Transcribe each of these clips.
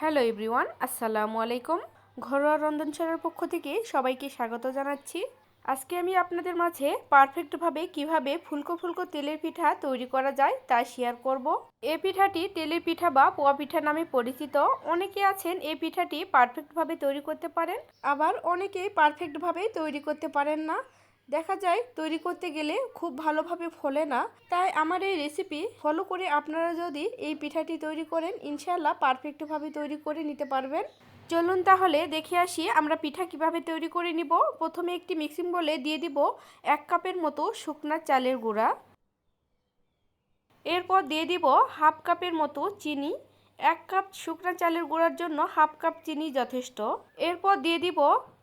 Hello everyone আসসালামু আলাইকুম ঘরোয়া রন্ধনশালার পক্ষ থেকে সবাইকে স্বাগত জানাচ্ছি। আজকে আমি আপনাদের মাঝে পারফেক্টভাবে কীভাবে ফুলকো ফুলকো তেলের পিঠা তৈরি করা যায় তা শেয়ার করব। এই পিঠাটি তেলের পিঠা বা পোয়া পিঠা নামে পরিচিত। অনেকে আছেন এই পিঠাটি পারফেক্টভাবে তৈরি করতে পারেন। আবার অনেকেই পারফেক্টভাবে তৈরি করতে পারেন না। দেখা যায় তৈরি করতে গেলে খুব ভালোভাবে ফলে না। তাই আমার এই রেসিপি ফলো করে আপনারা যদি এই পিঠাটি তৈরি করেন ইনশাল্লাহ পারফেক্টভাবে তৈরি করে নিতে পারবেন। চলুন তাহলে দেখে আসি আমরা পিঠা কীভাবে তৈরি করে নিব। প্রথমে একটি মিক্সিং বলে দিয়ে দিব এক কাপের মতো শুকনা চালের গুঁড়া। এরপর দিয়ে দিব হাফ কাপের মতো চিনি। এক কাপ শুকনা চালের গুঁড়ার জন্য হাফ কাপ চিনি যথেষ্ট। এরপর দিয়ে দিব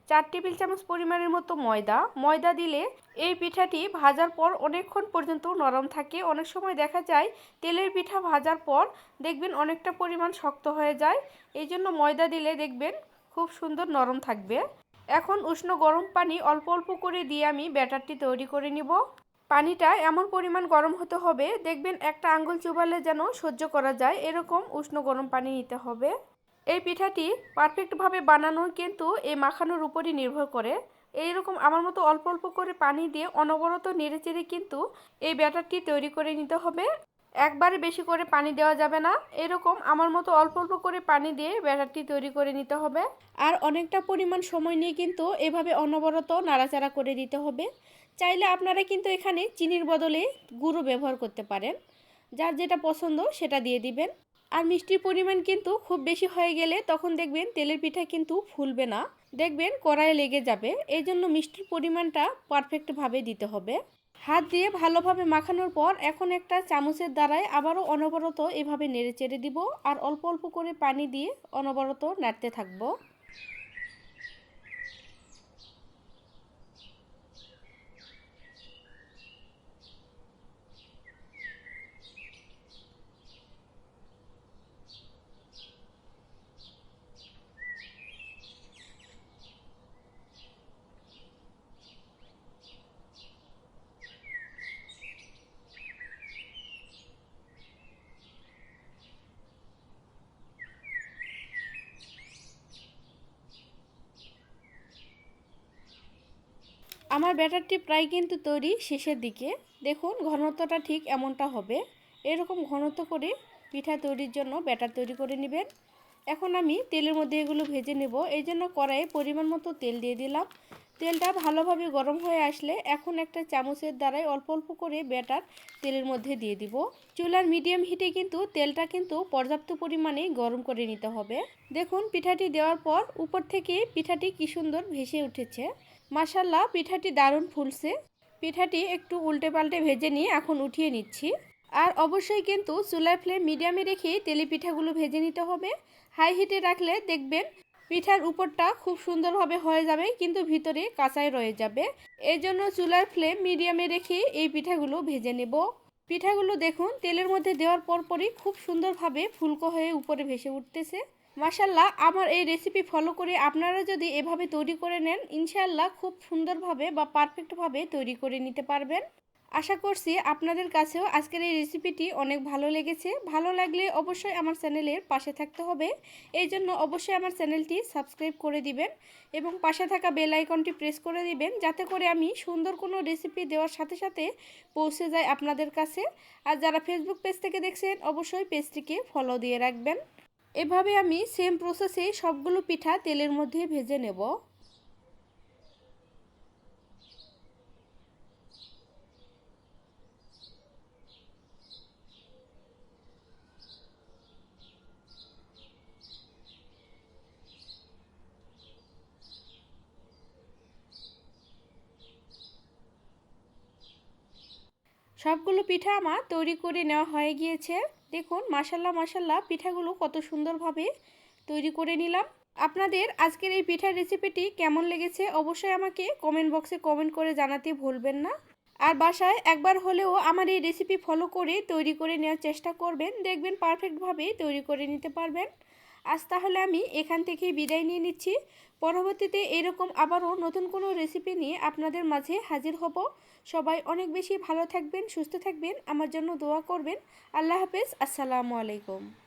চার টেবিল চামচ পরিমাণের মতো ময়দা। ময়দা দিলে এই পিঠাটি ভাজার পর অনেকক্ষণ পর্যন্ত নরম থাকে। অনেক সময় দেখা যায় তেলের পিঠা ভাজার পর দেখবেন অনেকটা পরিমাণ শক্ত হয়ে যায়। এই জন্য ময়দা দিলে দেখবেন খুব সুন্দর নরম থাকবে। এখন উষ্ণ গরম পানি অল্প অল্প করে দিয়ে আমি ব্যাটারটি তৈরি করে নিব। পানিটা এমন পরিমাণ গরম হতে হবে, দেখবেন একটা আঙ্গুল চুবালে যেন সহ্য করা যায়। এরকম উষ্ণ গরম পানি নিতে হবে। এই পিঠাটি পারফেক্টভাবে বানানো কিন্তু এই মাখানোর উপরই নির্ভর করে। এই রকম আমার মতো অল্প অল্প করে পানি দিয়ে অনবরত নেড়েচেড়ে কিন্তু এই ব্যাটারটি তৈরি করে নিতে হবে। একবারে বেশি করে পানি দেওয়া যাবে না। এরকম আমার মতো অল্প অল্প করে পানি দিয়ে ব্যাটারটি তৈরি করে নিতে হবে। আর অনেকটা পরিমাণ সময় নিয়ে কিন্তু এভাবে অনবরত নাড়াচাড়া করে দিতে হবে। চাইলে আপনারা কিন্তু এখানে চিনির বদলে গুঁড়ো ব্যবহার করতে পারেন। যার যেটা পছন্দ সেটা দিয়ে দিবেন। আর মিষ্টির পরিমাণ কিন্তু খুব বেশি হয়ে গেলে তখন দেখবেন তেলের পিঠা কিন্তু ফুলবে না। দেখবেন কড়াই লেগে যাবে। এই জন্য মিষ্টির পরিমাণটা পারফেক্টভাবে দিতে হবে। হাত দিয়ে ভালোভাবে মাখানোর পর এখন একটা চামচের দ্বারাই আবারও অনবরত এভাবে নেড়ে চেড়ে দিব আর অল্প অল্প করে পানি দিয়ে অনবরত নাড়তে থাকব। আমার ব্যাটারটি প্রায় কিন্তু তৈরি শেষের দিকে। দেখুন, ঘনত্বটা ঠিক এমনটা হবে। এরকম ঘনত্ব করে পিঠা তৈরির জন্য ব্যাটার তৈরি করে নেবেন। এখন আমি তেলের মধ্যে এগুলো ভেজে নেব। এই জন্য কড়াইয়ে পরিমাণ মতো তেল দিয়ে দিলাম। তেলটা ভালোভাবে গরম হয়ে আসলে এখন একটা চামচের দ্বারাই অল্প অল্প করে ব্যাটার তেলের মধ্যে দিয়ে দিব। চুলার মিডিয়াম হিটে কিন্তু তেলটা কিন্তু পর্যাপ্ত পরিমাণে গরম করে নিতে হবে। দেখুন, পিঠাটি দেওয়ার পর উপর থেকে পিঠাটি কি সুন্দর ভেসে উঠেছে। মাসাল্লাহ পিঠাটি দারুণ ফুলছে। পিঠাটি একটু উল্টে পাল্টে ভেজে নিয়ে এখন উঠিয়ে নিচ্ছি। আর অবশ্যই কিন্তু চুলার ফ্লেম মিডিয়ামে রেখে তেলে পিঠাগুলো ভেজে নিতে হবে। হাই হিটে রাখলে দেখবেন পিঠার উপরটা খুব সুন্দরভাবে হয়ে যাবে, কিন্তু ভিতরে কাঁচাই রয়ে যাবে। এই জন্য চুলার ফ্লেম মিডিয়ামে রেখে এই পিঠাগুলো ভেজে নেব। পিঠাগুলো দেখুন, তেলের মধ্যে দেওয়ার পরপরই খুব সুন্দরভাবে ফুলকো হয়ে উপরে ভেসে উঠতেছে। মাসাল্লাহ আমার এই রেসিপি ফলো করে আপনারা যদি এভাবে তৈরি করে নেন ইনশাল্লাহ খুব সুন্দরভাবে বা পারফেক্টভাবে তৈরি করে নিতে পারবেন। আশা করছি আপনাদের কাছেও আজকের এই রেসিপিটি অনেক ভালো লেগেছে। ভালো লাগলে অবশ্যই আমার চ্যানেলের পাশে থাকতে হবে। এই জন্য অবশ্যই আমার চ্যানেলটি সাবস্ক্রাইব করে দিবেন এবং পাশে থাকা বেল আইকনটি প্রেস করে দিবেন, যাতে করে আমি সুন্দর কোনো রেসিপি দেওয়ার সাথে সাথে পৌঁছে যায় আপনাদের কাছে। আর যারা ফেসবুক পেজ থেকে দেখছেন, অবশ্যই পেজটিকে ফলো দিয়ে রাখবেন। এভাবে আমি সেম প্রসেসে সবগুলো পিঠা তেলের মধ্যে ভেজে নেব। সবগুলো পিঠা আমার তৈরি করে নেওয়া হয়ে গিয়েছে। দেখুন মাসাল্লাহ মাসাল্লাহ পিঠাগুলো কত সুন্দরভাবে তৈরি করে নিলাম। আপনাদের আজকের এই পিঠার রেসিপিটি কেমন লেগেছে অবশ্যই আমাকে কমেন্ট বক্সে কমেন্ট করে জানাতে ভুলবেন না। আর বাসায় একবার হলেও আমার এই রেসিপি ফলো করে তৈরি করে নেওয়ার চেষ্টা করবেন। দেখবেন পারফেক্টভাবে তৈরি করে নিতে পারবেন। আজ তাহলে আমি এখান থেকেই বিদায় নিয়ে নিচ্ছি। পরবর্তীতে এরকম আবারও নতুন কোনো রেসিপি নিয়ে আপনাদের মাঝে হাজির হব। সবাই অনেক বেশি ভালো থাকবেন, সুস্থ থাকবেন। আমার জন্য দোয়া করবেন। আল্লাহ হাফেজ। আসসালামু আলাইকুম।